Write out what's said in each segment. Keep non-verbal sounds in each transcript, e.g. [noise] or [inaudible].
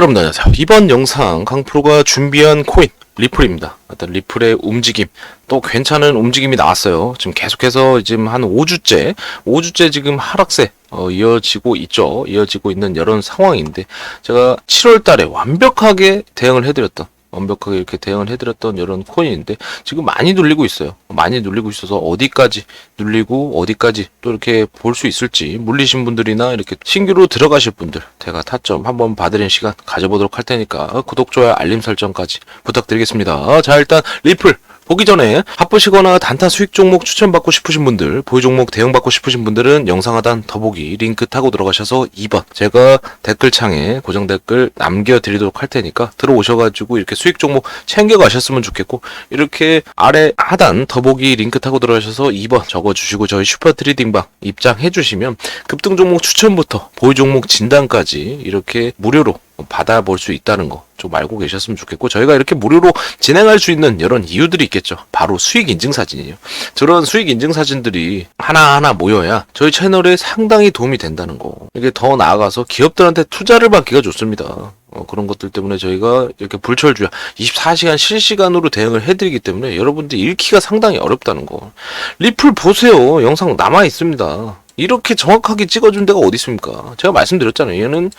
여러분 안녕하세요. 이번 영상 강프로가 준비한 코인 리플입니다. 일단 리플의 움직임 또 괜찮은 움직임이 나왔어요. 지금 계속해서 지금 한 5주째 5주째 지금 하락세 어, 이어지고 있죠. 이어지고 있는 이런 상황인데 제가 7월 달에 완벽하게 대응을 해드렸던 완벽하게 이렇게 대응을 해드렸던 이런 코인인데 지금 많이 눌리고 있어요. 많이 눌리고 있어서 어디까지 눌리고 어디까지 또 이렇게 볼 수 있을지 물리신 분들이나 이렇게 신규로 들어가실 분들 제가 타점 한번 봐드리는 시간 가져보도록 할 테니까 구독, 좋아요, 알림 설정까지 부탁드리겠습니다. 자 일단 리플 보기 전에 바쁘시거나 단타 수익 종목 추천받고 싶으신 분들, 보유 종목 대응받고 싶으신 분들은 영상 하단 더보기 링크 타고 들어가셔서 2번 제가 댓글창에 고정 댓글 남겨드리도록 할 테니까 들어오셔가지고 이렇게 수익 종목 챙겨가셨으면 좋겠고 이렇게 아래 하단 더보기 링크 타고 들어가셔서 2번 적어주시고 저희 슈퍼 트레이딩방 입장해주시면 급등 종목 추천부터 보유 종목 진단까지 이렇게 무료로 받아볼 수 있다는 거 좀 알고 계셨으면 좋겠고 저희가 이렇게 무료로 진행할 수 있는 이런 이유들이 있겠죠. 바로 수익 인증 사진이에요. 저런 수익 인증 사진들이 하나하나 모여야 저희 채널에 상당히 도움이 된다는 거. 이게 더 나아가서 기업들한테 투자를 받기가 좋습니다. 어, 그런 것들 때문에 저희가 이렇게 불철주야 24시간 실시간으로 대응을 해드리기 때문에 여러분들 읽기가 상당히 어렵다는 거. 리플 보세요. 영상 남아 있습니다. 이렇게 정확하게 찍어준 데가 어디 있습니까? 제가 말씀드렸잖아요. 얘는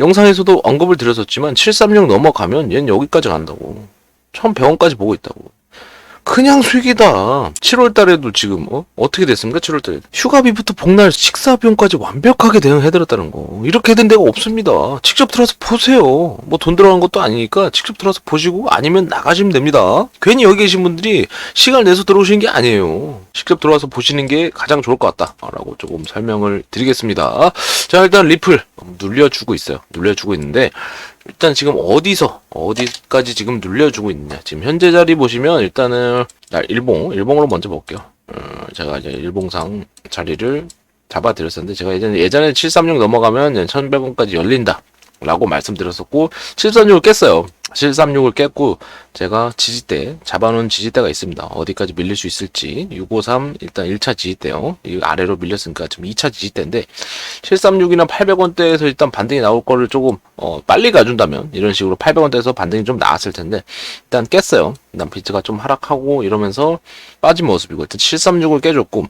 영상에서도 언급을 드렸었지만 736 넘어가면 얘는 여기까지 간다고. 1100원까지 보고 있다고. 그냥 수익이다. 7월 달에도 지금 어? 어떻게 됐습니까? 7월 달에 휴가비부터 복날 식사 비용까지 완벽하게 대응해 드렸다는 거. 이렇게 된 데가 없습니다. 직접 들어서 보세요. 뭐 돈 들어간 것도 아니니까 직접 들어서 보시고 아니면 나가시면 됩니다. 괜히 여기 계신 분들이 시간 내서 들어오시는 게 아니에요. 직접 들어와서 보시는 게 가장 좋을 것 같다라고 조금 설명을 드리겠습니다. 자 일단 리플 눌려주고 있어요. 눌려주고 있는데 일단 지금 어디서 어디까지 지금 눌려주고 있느냐 지금 현재 자리 보시면 일단은 날 일봉 일봉으로 먼저 볼게요 어, 제가 이제 일봉상 자리를 잡아드렸었는데 제가 예전에 예전에 736 넘어가면 1100원까지 열린다 라고 말씀드렸었고 736을 깼어요. 736을 깼고 제가 지지대 잡아놓은 지지대가 있습니다. 어디까지 밀릴 수 있을지. 653 일단 1차 지지대요. 이 아래로 밀렸으니까 지금 2차 지지대인데 736이나 800원대에서 일단 반등이 나올 거를 조금 어, 빨리 가준다면 이런 식으로 800원대에서 반등이 좀 나왔을 텐데 일단 깼어요. 일단 비트가 좀 하락하고 이러면서 빠진 모습이고 일단 736을 깨줬고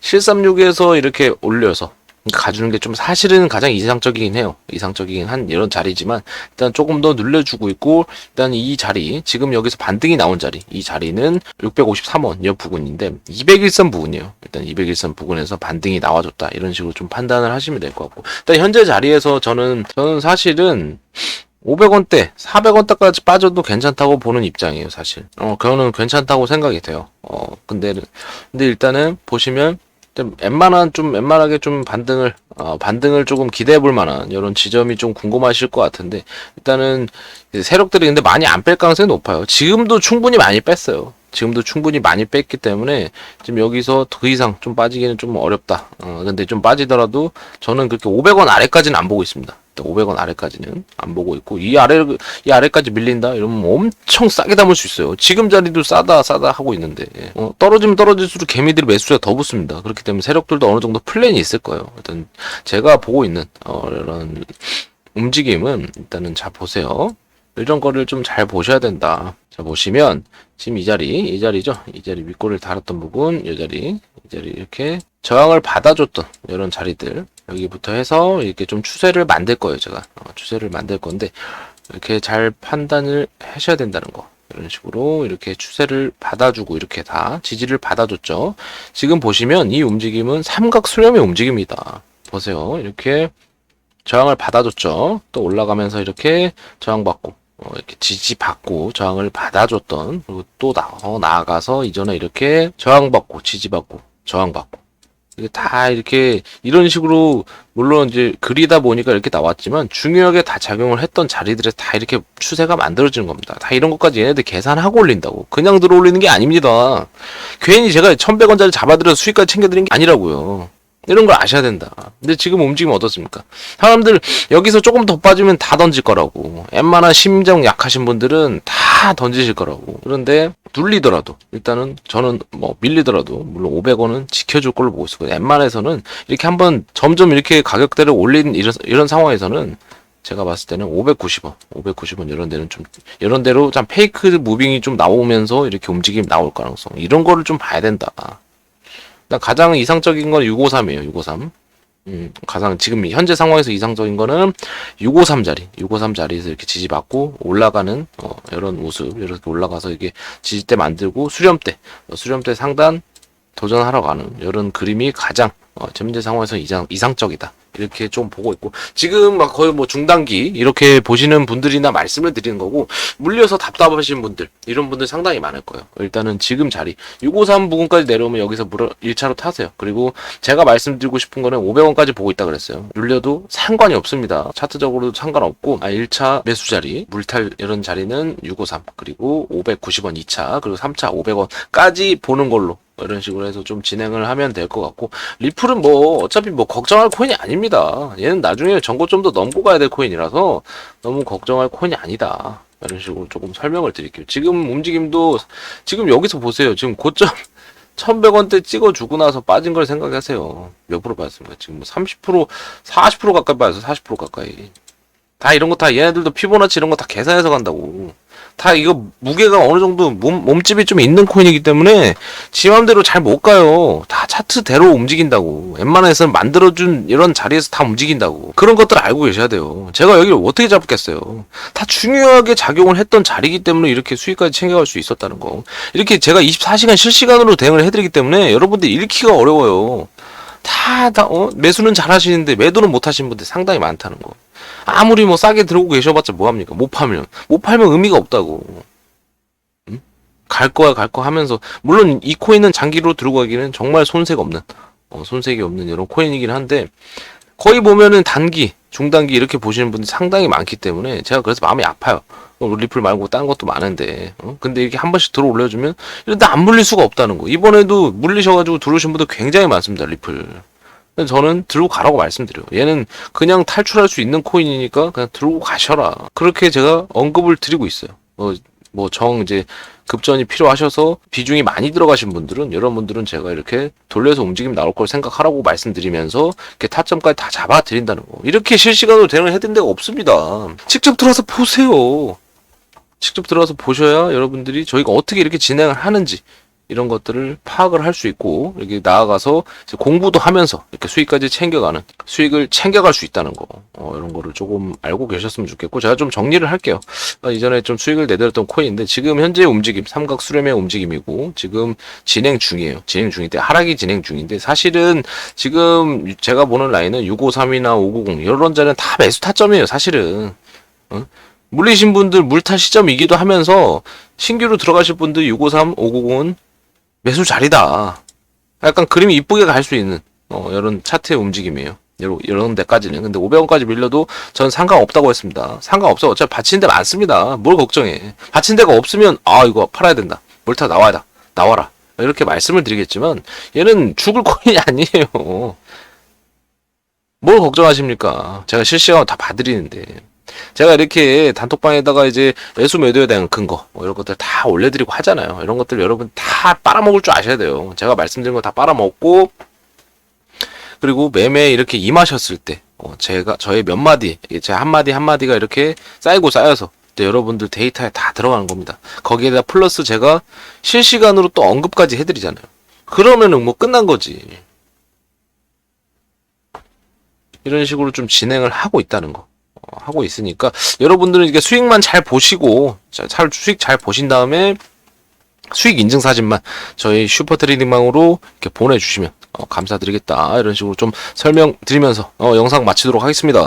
736에서 이렇게 올려서 가주는 게 좀 사실은 가장 이상적이긴 해요. 이상적이긴 한 이런 자리지만 일단 조금 더 늘려주고 있고 일단 이 자리 지금 여기서 반등이 나온 자리 이 자리는 653원 이 부근인데 201선 부근이에요. 일단 201선 부근에서 반등이 나와줬다 이런 식으로 좀 판단을 하시면 될 것 같고 일단 현재 자리에서 저는 저는 사실은 500원대, 400원대까지 빠져도 괜찮다고 보는 입장이에요, 사실. 어, 그거는 괜찮다고 생각이 돼요. 어, 근데, 근데 일단은 보시면 좀 웬만한 좀 웬만하게 좀 반등을 어, 반등을 조금 기대해 볼 만한 이런 지점이 좀 궁금하실 것 같은데 일단은 세력들이 근데 많이 안 뺄 가능성이 높아요. 지금도 충분히 많이 뺐어요. 지금도 충분히 많이 뺐기 때문에 지금 여기서 더 이상 좀 빠지기는 좀 어렵다. 어, 근데 좀 빠지더라도 저는 그렇게 500원 아래까지는 안 보고 있습니다. 500원 아래까지는 안 보고 있고 이 아래 이 아래까지 밀린다 이러면 엄청 싸게 담을 수 있어요. 지금 자리도 싸다 싸다 하고 있는데 예. 어, 떨어지면 떨어질수록 개미들이 매수가 더 붙습니다. 그렇기 때문에 세력들도 어느 정도 플랜이 있을 거예요. 일단 제가 보고 있는 어, 이런 움직임은 일단은 자 보세요. 이런 거를 좀 잘 보셔야 된다. 자 보시면 지금 이 자리 이 자리죠. 이 자리 윗골을 달았던 부분 이 자리 이 자리 이렇게 저항을 받아줬던 이런 자리들 여기부터 해서 이렇게 좀 추세를 만들 거예요 제가. 어, 추세를 만들 건데 이렇게 잘 판단을 하셔야 된다는 거. 이런 식으로 이렇게 추세를 받아주고 이렇게 다 지지를 받아줬죠. 지금 보시면 이 움직임은 삼각 수렴의 움직임이다. 보세요. 이렇게 저항을 받아줬죠. 또 올라가면서 이렇게 저항받고 어, 이렇게 지지받고 저항을 받아줬던 그리고 또 나, 어, 나아가서 이전에 이렇게 저항받고 지지받고 저항받고 이게 다 이렇게 이런 식으로 물론 이제 그리다 보니까 이렇게 나왔지만 중요하게 다 작용을 했던 자리들에 다 이렇게 추세가 만들어지는 겁니다. 다 이런 것까지 얘네들 계산하고 올린다고. 그냥 들어 올리는 게 아닙니다. 괜히 제가 1100원짜리 잡아들여서 수익까지 챙겨드린 게 아니라고요. 이런 걸 아셔야 된다. 근데 지금 움직임 어떻습니까? 사람들 여기서 조금 더 빠지면 다 던질 거라고. 웬만한 심정 약하신 분들은 다 던지실 거라고. 그런데 눌리더라도 일단은 저는 뭐 밀리더라도 물론 500원은 지켜줄 걸로 보고 있어요. 웬만해서는 이렇게 한번 점점 이렇게 가격대를 올린 이런, 이런 상황에서는 제가 봤을 때는 590원, 590원 이런 데는 좀 이런 데로 좀 페이크 무빙이 좀 나오면서 이렇게 움직임이 나올 가능성 이런 거를 좀 봐야 된다. 일단 가장 이상적인 건 653이에요. 653. 음, 가장 지금 현재 상황에서 이상적인 거는 653 자리, 653 자리에서 이렇게 지지받고 올라가는 어, 이런 모습 이렇게 올라가서 이게 지지대 만들고 수렴대, 어, 수렴대 상단 도전하러 가는 이런 그림이 가장 어, 현재 상황에서 이상 이상적이다. 이렇게 좀 보고 있고 지금 막 거의 뭐 중단기 이렇게 보시는 분들이나 말씀을 드리는 거고 물려서 답답하신 분들 이런 분들 상당히 많을 거예요. 일단은 지금 자리 653 부근까지 내려오면 여기서 물어 1차로 타세요. 그리고 제가 말씀드리고 싶은 거는 500원까지 보고 있다 그랬어요. 눌려도 상관이 없습니다. 차트적으로도 상관없고 아 1차 매수 자리 물탈 이런 자리는 653 그리고 590원 2차 그리고 3차 500원까지 보는 걸로 이런 식으로 해서 좀 진행을 하면 될 것 같고 리플은 뭐 어차피 뭐 걱정할 코인이 아닙니다. 얘는 나중에 전고점도 넘고 가야 될 코인이라서 너무 걱정할 코인이 아니다. 이런 식으로 조금 설명을 드릴게요. 지금 움직임도 지금 여기서 보세요. 지금 고점 [laughs] 1100원대 찍어주고 나서 빠진 걸 생각하세요. 몇 프로 빠졌습니까? 지금 뭐 30%, 40% 가까이 빠졌어. 40% 가까이. 다 이런 거 다 얘네들도 피보나치 이런 거 다 계산해서 간다고. 다 이거 무게가 어느 정도 몸, 몸집이 좀 있는 코인이기 때문에 지 맘대로 잘 못 가요. 다 차트대로 움직인다고. 웬만해서는 만들어준 이런 자리에서 다 움직인다고. 그런 것들 알고 계셔야 돼요. 제가 여기를 어떻게 잡겠어요. 다 중요하게 작용을 했던 자리이기 때문에 이렇게 수익까지 챙겨갈 수 있었다는 거. 이렇게 제가 24시간 실시간으로 대응을 해드리기 때문에 여러분들 잃기가 어려워요. 다, 다, 어? 매수는 잘 하시는데 매도는 못 하시는 분들 상당히 많다는 거. 아무리 뭐 싸게 들어오고 계셔봤자 뭐합니까? 못 팔면. 못 팔면 의미가 없다고. 응? 갈 거야, 갈 거 하면서. 물론 이 코인은 장기로 들고 가기는 정말 손색 없는, 어, 손색이 없는 이런 코인이긴 한데, 거의 보면은 단기, 중단기 이렇게 보시는 분들이 상당히 많기 때문에 제가 그래서 마음이 아파요. 어, 리플 말고 다른 것도 많은데, 어? 근데 이렇게 한 번씩 들어 올려주면 일단 안 물릴 수가 없다는 거. 이번에도 물리셔가지고 들어오신 분들 굉장히 많습니다, 리플. 저는 들고 가라고 말씀드려요. 얘는 그냥 탈출할 수 있는 코인이니까 그냥 들고 가셔라. 그렇게 제가 언급을 드리고 있어요. 뭐, 뭐, 정, 이제, 급전이 필요하셔서 비중이 많이 들어가신 분들은, 여러분들은 제가 이렇게 돌려서 움직임 나올 걸 생각하라고 말씀드리면서, 이렇게 타점까지 다 잡아 드린다는 거. 이렇게 실시간으로 대응을 해드린 데가 없습니다. 직접 들어와서 보세요. 직접 들어와서 보셔야 여러분들이 저희가 어떻게 이렇게 진행을 하는지, 이런 것들을 파악을 할 수 있고 이렇게 나아가서 공부도 하면서 이렇게 수익까지 챙겨가는 수익을 챙겨갈 수 있다는 거 어, 이런 거를 조금 알고 계셨으면 좋겠고 제가 좀 정리를 할게요. 어, 이전에 좀 수익을 내드렸던 코인인데 지금 현재 움직임 삼각 수렴의 움직임이고 지금 진행 중이에요. 진행 중인데 하락이 진행 중인데 사실은 지금 제가 보는 라인은 653이나 590 이런 자리는 다 매수 타점이에요 사실은. 어? 물리신 분들 물탈 시점이기도 하면서 신규로 들어가실 분들 653, 590은 매수 자리다. 약간 그림이 이쁘게 갈 수 있는 어, 이런 차트의 움직임이에요. 이런, 이런 데까지는. 근데 500원까지 밀려도 전 상관없다고 했습니다. 상관없어. 어차피 받치는 데 많습니다. 뭘 걱정해. 받치는 데가 없으면 아 이거 팔아야 된다. 몰타 나와야 나와라. 이렇게 말씀을 드리겠지만 얘는 죽을 코인이 [laughs] 아니에요. 뭘 걱정하십니까? 제가 실시간으로 다 봐드리는데. 제가 이렇게 단톡방에다가 이제 매수 매도에 대한 근거 뭐 이런 것들 다 올려드리고 하잖아요. 이런 것들 여러분 다 빨아먹을 줄 아셔야 돼요. 제가 말씀드린 거 다 빨아먹고 그리고 매매 이렇게 임하셨을 때 어, 제가 저의 몇 마디 제 한 마디 한 마디가 이렇게 쌓이고 쌓여서 또 여러분들 데이터에 다 들어가는 겁니다. 거기에다 플러스 제가 실시간으로 또 언급까지 해드리잖아요. 그러면은 뭐 끝난 거지. 이런 식으로 좀 진행을 하고 있다는 거. 어, 하고 있으니까 여러분들은 이게 수익만 잘 보시고 자, 잘 수익 잘 보신 다음에 수익 인증 사진만 저희 슈퍼 트레이딩망으로 이렇게 보내주시면 어, 감사드리겠다 이런 식으로 좀 설명드리면서 어, 영상 마치도록 하겠습니다.